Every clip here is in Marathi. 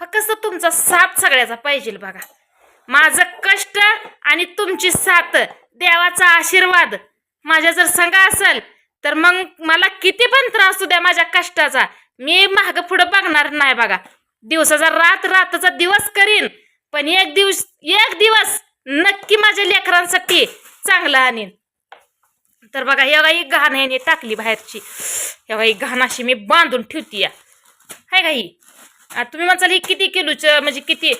फक्त तुमचा साथ सगळ्याचा पाहिजे बघा. माझं कष्ट आणि तुमची साथ देवाचा आशीर्वाद. माझ्या जर संघ असेल तर मग मला किती पण त्रास असू द्या माझ्या कष्टाचा. मी माग पुढं बघणार नाही बघा. दिवसाचा रात रातचा दिवस करीन पण एक दिवस एक दिवस नक्की माझ्या लेकरांसाठी चांगला आणीन. तर बघा एवढा एक ही घाण टाकली बाहेरची. एवढा एक ही घाण अशी मी बांधून ठेवती या हाय का ही? तुम्ही म्हणाल ही किती किलोचं म्हणजे किती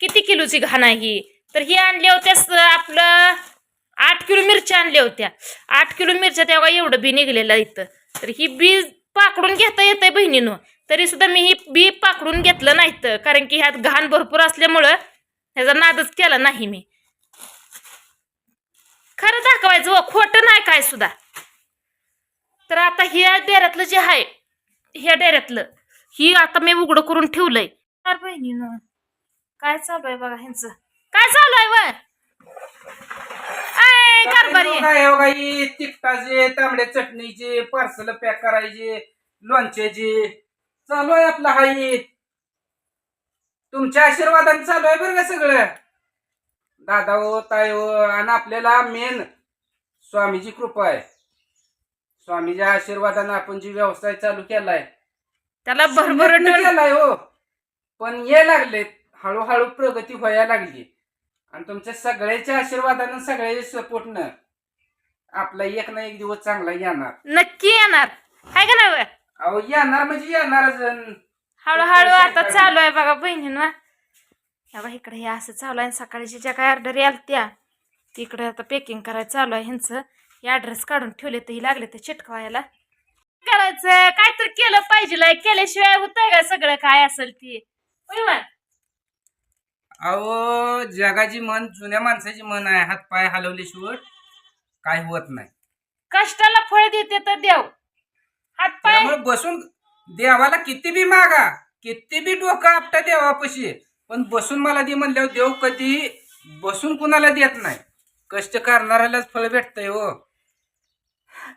किती किलोची घाण आहे ही? तर ही आणल्या होत्या आपलं आठ किलो मिरच्या आणल्या होत्या. आठ किलो मिरच्या तेव्हा एवढं बी निघलेलं इथं. तर ही बी पाकडून घेता येतंय बहिणीनं. तरी सुद्धा मी ही बी पाकडून घेतलं नाहीत कारण की ह्यात घाण भरपूर असल्यामुळं ह्याचा नादच केला नाही मी. खरं दाखवायचं हो खोटं नाही काय सुद्धा. तर आता ह्या डेऱ्यातलं जे आहे ह्या डेऱ्यातलं ही आता मी उघडं करून ठेवलंय. तर बहिणीनं. काय चालू आहे बघा ह्यांचं? काय चालू आहे व आय, कारभारी. आहे. काय हो काही तिखटाचे तांबड्या चटणीचे पार्सल पॅक करायचे लोणच्याचे. चालू आहे आपला हाई तुमच्या आशीर्वादाने चालू आहे बरं का सगळं? दादा हो ताई हो आणि आपल्याला मेन स्वामीची कृपा आहे. स्वामीच्या आशीर्वादाने आपण जी व्यवसाय चालू केलाय त्याला केलाय हो. पण ये लागले हळूहळू प्रगती व्हायला लागली आणि तुमच्या सगळ्याच्या आशीर्वादानं सगळ्याच्या सपोर्टनं आपला एक ना एक दिवस चांगला येणार. नक्की येणार. आहे का व? अहो येणार म्हणजे येणारच हळूहळू आता चालू आहे बघा बहिणीनं. या बा इकडे हे असं चालू आहे. सकाळची ज्या काय ऑर्डर याल त्या तिकडे आता पॅकिंग करायचं चालू आहे. ह्यांचं हे ॲड्रेस काढून ठेवले तर ही लागले तर चिटकवायला. करायचं काय तर केलं पाहिजे केल्याशिवाय होतंय का सगळं? काय असेल ती? अहो जगाची मन जुन्या माणसाची मन आहे. हात पाय हलवल्याशिवाय काय होत नाही. कष्टाला फळ देते तर देव. हात पाय बसून देवाला किती बी मागा किती बी डोकं आपटा देवापाशी. पण बसून मला दे म्हणल्यावर देव कधी बसून कुणाला देत नाही. कष्ट करणाऱ्यालाच फळ भेटतंय हो.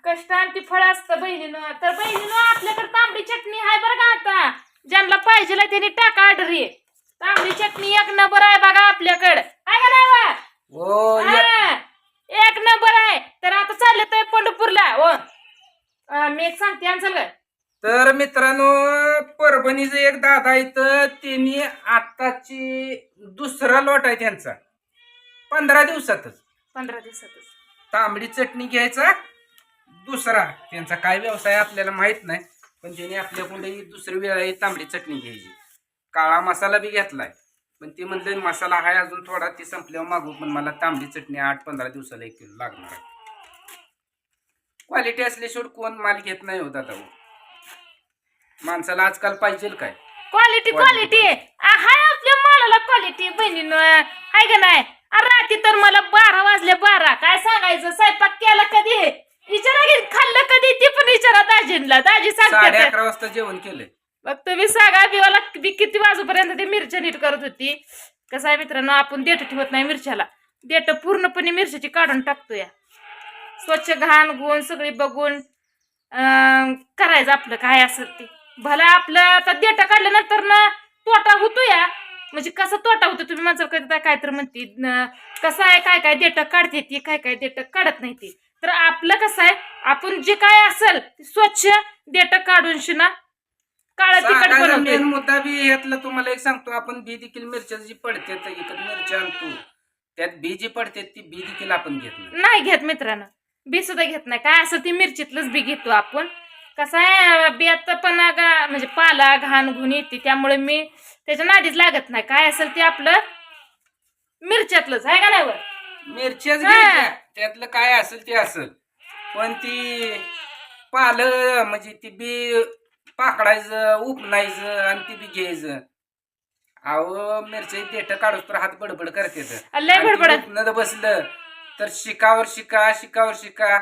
कष्ट आणि ती फळ असतं बहिणीनं. तर बहिणीनं आपल्याकडे तांबडी चटणी आहे बरं का आता. ज्यांना पाहिजे त्यांनी टाका ऑर्डर तांबडी चटणी एक नंबर आहे बघा आपल्याकडे. आहे का नाही या- हा, एक नंबर आहे. तर आता चालले तर पंढरपूरला. हो. अं, मी एक सांगते का तर मित्रांनो परभणीचं एक दादा इथं त्यांनी आताची दुसरा लोट आहे त्यांचा. पंधरा दिवसातच. पंधरा दिवसातच. तांबडी चटणी घ्यायचा दुसरा. त्यांचा काय व्यवसाय आपल्याला माहीत नाही पण त्यांनी आपल्याकडून ही दुसरी वेळा ही तांबडी चटणी घ्यायची. काळा मसाला बी घेतलाय पण ते म्हणले मसाला आहे अजून थोडा ते संपल्यावर मागू पण मला तांबडी चटणी आठ पंधरा दिवसाला एक किलो लागणार आहे. क्वालिटी असल्याशिवाय कोण माल घेत नाही हो दादा हो. माणसाला आजकाल पाहिजे काय? क्वालिटी क्वालिटी हाय आपल्या मालाला क्वालिटी बहिणीनं. हाय का नाही? अरे रात्री तर मला बारा वाजले बारा. काय सांगायचं स्वयंपाक केला कधी विचारा की खाल्लं कधी ती पण विचारा दाजींना दाजी साडे सांगते अकरा वाजता जेवण केलंय. बघ तुम्ही सांगा बिवाला मी किती वाजूपर्यंत ते मिरच्या नीट करत होती. कसं आहे मित्रांनो आपण देठ ठेवत नाही मिरच्याला. देठ पूर्णपणे मिरच्याची काढून टाकतो या स्वच्छ घाण गुण सगळी बघून करायचं आपलं काय असेल ते. भला आपलं आता देठ काढल्यानंतर ना तोटा होतो या म्हणजे कसा तोटा होतो तुम्ही माझं कधी काय तर म्हणते न, कसं आहे काय काय देठ काढते ती काय काय देठ काढत नाही ती. तर आपलं कसं आहे? आपण जे काय असेल ते स्वच्छ देठ काढून शिना. काळा तिखट मेन मुद्दा बी यातला तुम्हाला एक सांगतो आपण बी देखील मिरच्या जी पडते तर इकडे मिरच्या आणतो. त्यात बी जी पडते ती बी देखील आपण घेत नाही. नाही घेत मित्रांनो. बी सुद्धा घेत नाही. काय असं ती मिरचीतलंच बी घेतो आपण. कसं आहे बियात पण गा- म्हणजे पाला घाण घुण येते त्यामुळे मी त्याच्या नादीच लागत नाही. काय असेल ते आपलं मिरच्यातलंच आहे का नाही वर? मिरच्याच हा. घ्यायच्या त्यातलं काय असेल ते असेल. पण ती पाल म्हणजे ती बी पाकडायचं उपनायचं आणि ती बी घ्यायचं. अहो मिरच्या देठ काढूस तर हात बडबड करते लय बडबड. बसलं तर शिकावर शिका शिकावर शिका.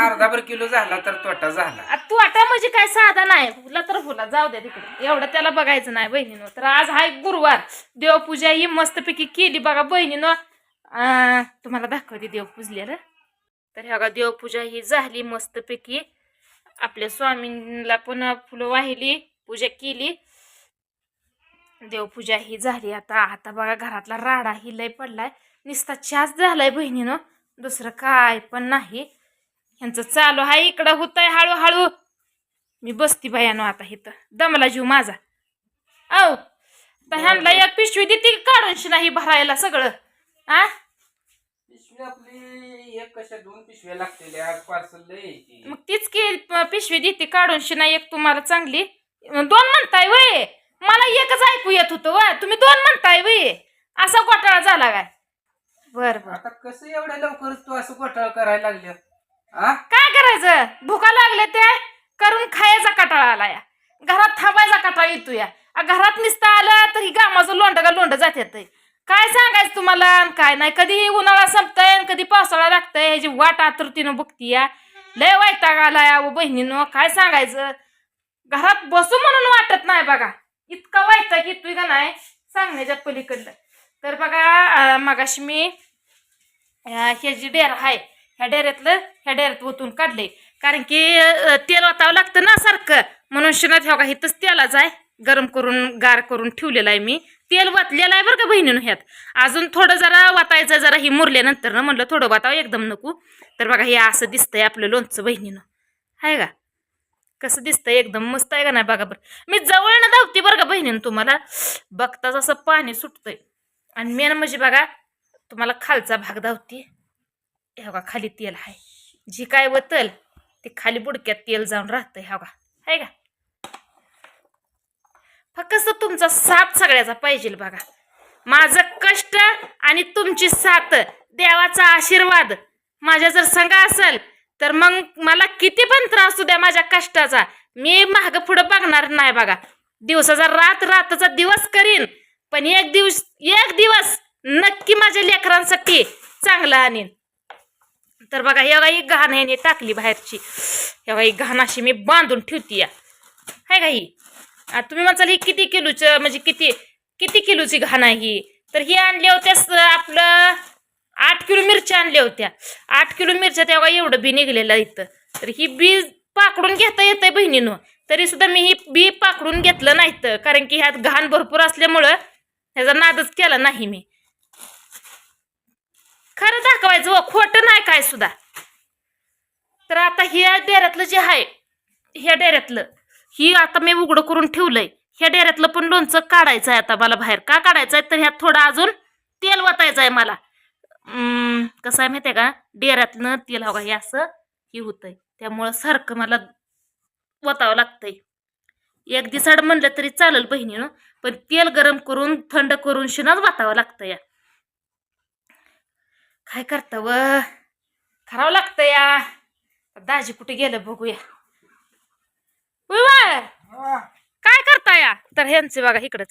अर्धाभर किलो झाला तर तोटा झाला. तू आता म्हणजे काय? साधा नाही. फुला तर फुला. जाऊ द्या तिकडे. एवढं त्याला बघायचं नाही बहिणीनं. तर आज हाय गुरुवार. देवपूजा ही मस्तपैकी केली बघा बहिणीनं. तुम्हाला दाखवते देव पूजलेलं तर ह्या देवपूजा ही झाली मस्तपैकी. आपल्या स्वामींना पण फुलं वाहिली पूजा केली. देवपूजा ही झाली आता. आता बघा घरातला राडा ही लय पडलाय. निस्ता चहाच झालाय बहिणीनं. दुसरं काय पण नाही. ह्यांचं चालू आहे इकडं होतंय हळूहळू. मी बसती बायानो आता इथं. दमला जीव माझा. औ तर ह्यांना एक पिशवी देते की काढून नाही भरायला सगळं? आ? पिशवी आपली एक कशा दोन पिशव्या लागतील पार्सल लय. मग तीच की प- पिशवी देते काढून शिना एक तुम्हाला चांगली. दोन म्हणताय वय. मला एकच ऐकू येत होतं वा तुम्ही दोन म्हणताय वय. असा घोटाळा झाला काय? बर बर. आता कसं एवढ्या लवकर तू असं घोटाळा करायला लागल्या हा काय करायचं? भुका लागले ते करून खायचा कटाळा आला या. घरात थांबायचा कटाळा येतो या आ, घरात निसता आला तर ही गामाचं लोंड का लोंड जात्यात काय सांगायचं तुम्हाला? आणि काय नाही. कधी उन्हाळा संपतंय आणि कधी पावसाळा लागतंय. ह्याची वाट आतुरतीनं बघतीया लय वैताग आला या बहिणीनं. काय सांगायचं? घरात बसू म्हणून वाटत नाही बघा. इतका वैताग येतोय का नाही? सांगण्याच्या पलीकडलं. तर बघा मगाशी मी हे जी डेर आहे ह्या डेऱ्यातलं ह्या डेऱ्यात ओतून काढले कारण की तेल वातावं लागतं ना सारखं. म्हणून शिनात ह्या इथंच तेलाच आहे गरम करून गार करून ठेवलेलं आहे मी. तेल वातलेलं आहे बरं का बहिणीनं ह्यात. अजून थोडं जरा वातायचं जरा ही मुरल्यानंतर ना म्हणलं थोडं वातावं एकदम नको. तर बघा हे असं दिसतंय आपलं लोणचं बहिणीनं. आहे का? कसं दिसतंय? एकदम मस्त आहे का नाही? बघा बरं. मी जवळ ना धावते बरं का बहिणीनं तुम्हाला. बघताच असं पाणी सुटतंय. आणि मेन म्हणजे बघा तुम्हाला खालचा भाग धावते. हे बघा खाली तेल आहे. जी काय वतल ते खाली बुडक्यात तेल जाऊन राहतंय. ह्या बघा. आहे का? फक्त तुमचा साथ सगळ्याचा पाहिजे बघा. माझं कष्ट आणि तुमची साथ देवाचा आशीर्वाद. माझ्या जर सांगा असेल तर मग मला किती पण त्रास द्या माझ्या कष्टाचा. मी मागं पुढं बघणार नाही बघा. दिवसाचा रात रातचा दिवस करीन पण एक दिवस एक दिवस नक्की माझ्या लेकरांसाठी चांगला आणीन. तर बघा हे एक ही घाण ह्याने टाकली बाहेरची. हे एक ही घाण अशी मी बांधून ठेवती या हाय का ही? तुम्ही म्हणाल ही किती किलोचं म्हणजे किती किती किलोची घाण आहे ही? तर ही आणल्या होत्या आपलं आठ किलो मिरच्या आणल्या होत्या. आठ किलो मिरच्या तेव्हा एवढं बी निघलेलं इथं. तर ही बी पाकडून घेता येतंय बहिणीनं. तरी सुद्धा मी ही बी पाकडून घेतलं नाहीत कारण की ह्यात घाण भरपूर असल्यामुळं ह्याचा नादच केला नाही मी. खरं दाखवायचं व खोटं नाही काय सुद्धा. तर आता ह्या डेऱ्यातलं जे आहे ह्या डेऱ्यातलं ही आता मी उघडं करून ठेवलंय. ह्या डेऱ्यातलं पण लोणचं काढायचं आहे आता मला बाहेर. का काढायचं आहे तर ह्यात थोडं अजून तेल वतायचं आहे मला कसं आहे माहिती आहे का? डेऱ्यातनं तेल हवं हे असं हे होतंय. त्यामुळं सारखं मला वतावं लागतंय. एक दिसाड म्हणलं तरी चालेल बहिणीनं पण तेल गरम करून थंड करून शिनाच वातावं लागतं या काय करता व? करावं लागतं या. दाजी कुठे गेलं बघूया. काय करता या तर ह्यांचे बघा इकडे